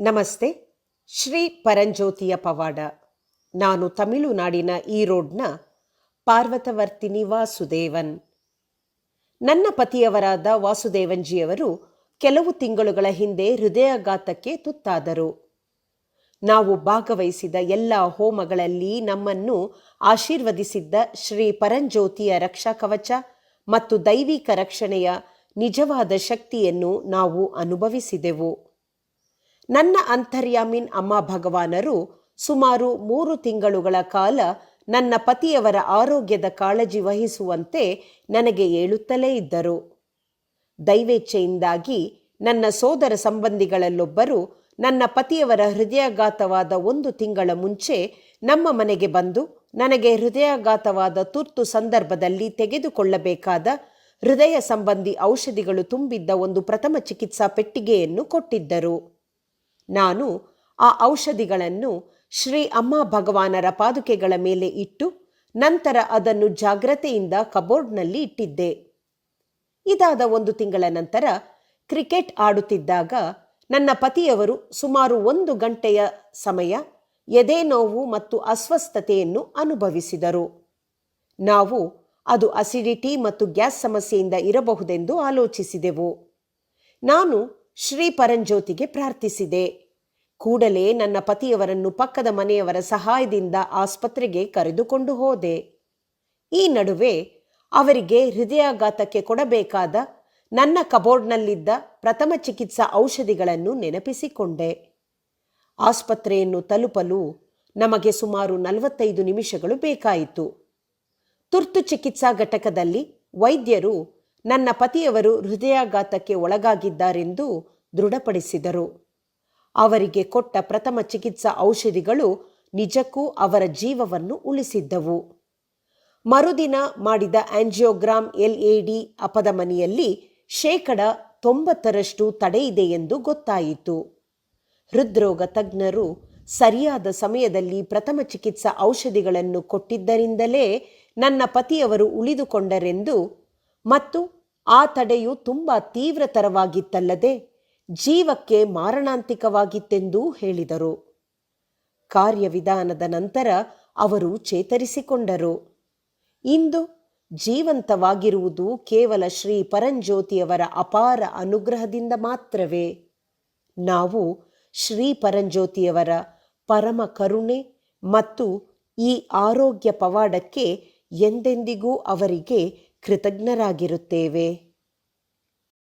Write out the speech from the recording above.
ನಮಸ್ತೆ. ಶ್ರೀ ಪರಂಜ್ಯೋತಿಯ ಪವಾಡ. ನಾನು ತಮಿಳುನಾಡಿನ ಈ ರೋಡ್ನ ಪಾರ್ವತವರ್ತಿನಿ ವಾಸುದೇವನ್ ನನ್ನ ಪತಿಯವರಾದ ವಾಸುದೇವನ್ಜಿಯವರು ಕೆಲವು ತಿಂಗಳುಗಳ ಹಿಂದೆ ಹೃದಯಾಘಾತಕ್ಕೆ ತುತ್ತಾದರು. ನಾವು ಭಾಗವಹಿಸಿದ ಎಲ್ಲ ಹೋಮಗಳಲ್ಲಿ ನಮ್ಮನ್ನು ಆಶೀರ್ವದಿಸಿದ್ದ ಶ್ರೀ ಪರಂಜ್ಯೋತಿಯ ರಕ್ಷಾ ಕವಚ ಮತ್ತು ದೈವಿಕ ರಕ್ಷಣೆಯ ನಿಜವಾದ ಶಕ್ತಿಯನ್ನು ನಾವು ಅನುಭವಿಸಿದೆವು. ನನ್ನ ಅಂತರ್ಯಾಮಿನ್ ಅಮ್ಮ ಭಗವಾನರು ಸುಮಾರು ಮೂರು ತಿಂಗಳುಗಳ ಕಾಲ ನನ್ನ ಪತಿಯವರ ಆರೋಗ್ಯದ ಕಾಳಜಿ ವಹಿಸುವಂತೆ ನನಗೆ ಹೇಳುತ್ತಲೇ ಇದ್ದರು. ದೈವೇಚ್ಛೆಯಿಂದಾಗಿ ನನ್ನ ಸೋದರ ಸಂಬಂಧಿಗಳಲ್ಲೊಬ್ಬರು ನನ್ನ ಪತಿಯವರ ಹೃದಯಾಘಾತವಾದ ಒಂದು ತಿಂಗಳ ಮುಂಚೆ ನಮ್ಮ ಮನೆಗೆ ಬಂದು ನನಗೆ ಹೃದಯಾಘಾತವಾದ ತುರ್ತು ಸಂದರ್ಭದಲ್ಲಿ ತೆಗೆದುಕೊಳ್ಳಬೇಕಾದ ಹೃದಯ ಸಂಬಂಧಿ ಔಷಧಿಗಳು ತುಂಬಿದ್ದ ಒಂದು ಪ್ರಥಮ ಚಿಕಿತ್ಸಾ ಪೆಟ್ಟಿಗೆಯನ್ನು ಕೊಟ್ಟಿದ್ದರು. ನಾನು ಆ ಔಷಧಿಗಳನ್ನು ಶ್ರೀ ಅಮ್ಮ ಭಗವಾನರ ಪಾದುಕೆಗಳ ಮೇಲೆ ಇಟ್ಟು ನಂತರ ಅದನ್ನು ಜಾಗ್ರತೆಯಿಂದ ಕಬೋರ್ಡ್ನಲ್ಲಿ ಇಟ್ಟಿದ್ದೆ. ಇದಾದ ಒಂದು ತಿಂಗಳ ನಂತರ ಕ್ರಿಕೆಟ್ ಆಡುತ್ತಿದ್ದಾಗ ನನ್ನ ಪತಿಯವರು ಸುಮಾರು ಒಂದು ಗಂಟೆಯ ಸಮಯ ಎದೆ ನೋವು ಮತ್ತು ಅಸ್ವಸ್ಥತೆಯನ್ನು ಅನುಭವಿಸಿದರು. ನಾವು ಅದು ಅಸಿಡಿಟಿ ಮತ್ತು ಗ್ಯಾಸ್ ಸಮಸ್ಯೆಯಿಂದ ಇರಬಹುದೆಂದು ಆಲೋಚಿಸಿದೆವು. ನಾನು ಶ್ರೀ ಪರಂಜ್ಯೋತಿಗೆ ಪ್ರಾರ್ಥಿಸಿದೆ. ಕೂಡಲೇ ನನ್ನ ಪತಿಯವರನ್ನು ಪಕ್ಕದ ಮನೆಯವರ ಸಹಾಯದಿಂದ ಆಸ್ಪತ್ರೆಗೆ ಕರೆದುಕೊಂಡು ಹೋದೆ. ಈ ನಡುವೆ ಅವರಿಗೆ ಹೃದಯಾಘಾತಕ್ಕೆ ಕೊಡಬೇಕಾದ ನನ್ನ ಕಬೋರ್ಡ್ನಲ್ಲಿದ್ದ ಪ್ರಥಮ ಚಿಕಿತ್ಸಾ ಔಷಧಿಗಳನ್ನು ನೆನಪಿಸಿಕೊಂಡೆ. ಆಸ್ಪತ್ರೆಯನ್ನು ತಲುಪಲು ನಮಗೆ ಸುಮಾರು ನಲವತ್ತೈದು ನಿಮಿಷಗಳು ಬೇಕಾಯಿತು. ತುರ್ತು ಚಿಕಿತ್ಸಾ ಘಟಕದಲ್ಲಿ ವೈದ್ಯರು ನನ್ನ ಪತಿಯವರು ಹೃದಯಾಘಾತಕ್ಕೆ ಒಳಗಾಗಿದ್ದಾರೆಂದು ದೃಢಪಡಿಸಿದರು. ಅವರಿಗೆ ಕೊಟ್ಟ ಪ್ರಥಮ ಚಿಕಿತ್ಸಾ ಔಷಧಿಗಳು ನಿಜಕ್ಕೂ ಅವರ ಜೀವವನ್ನು ಉಳಿಸಿದ್ದವು. ಮರುದಿನ ಮಾಡಿದ ಆಂಜಿಯೋಗ್ರಾಮ್ ಎಲ್ಎಡಿ ಅಪಧಮನಿಯಲ್ಲಿ ಶೇಕಡ ತೊಂಬತ್ತರಷ್ಟು ತಡೆಯಿದೆ ಎಂದು ಗೊತ್ತಾಯಿತು. ಹೃದ್ರೋಗ ತಜ್ಞರು ಸರಿಯಾದ ಸಮಯದಲ್ಲಿ ಪ್ರಥಮ ಚಿಕಿತ್ಸಾ ಔಷಧಿಗಳನ್ನು ಕೊಟ್ಟಿದ್ದರಿಂದಲೇ ನನ್ನ ಪತಿಯವರು ಉಳಿದುಕೊಂಡರೆಂದು ಮತ್ತು ಆ ತಡೆಯು ತುಂಬ ತೀವ್ರತರವಾಗಿತ್ತಲ್ಲದೆ ಜೀವಕ್ಕೆ ಮಾರಣಾಂತಿಕವಾಗಿತ್ತೆಂದೂ ಹೇಳಿದರು. ಕಾರ್ಯವಿಧಾನದ ನಂತರ ಅವರು ಚೇತರಿಸಿಕೊಂಡರು. ಇಂದು ಜೀವಂತವಾಗಿರುವುದು ಕೇವಲ ಶ್ರೀ ಪರಂಜ್ಯೋತಿಯವರ ಅಪಾರ ಅನುಗ್ರಹದಿಂದ ಮಾತ್ರವೇ. ನಾವು ಶ್ರೀ ಪರಂಜ್ಯೋತಿಯವರ ಪರಮ ಕರುಣೆ ಮತ್ತು ಈ ಆರೋಗ್ಯ ಪವಾಡಕ್ಕೆ ಎಂದೆಂದಿಗೂ ಅವರಿಗೆ ಕೃತಜ್ಞರಾಗಿರುತ್ತೇವೆ.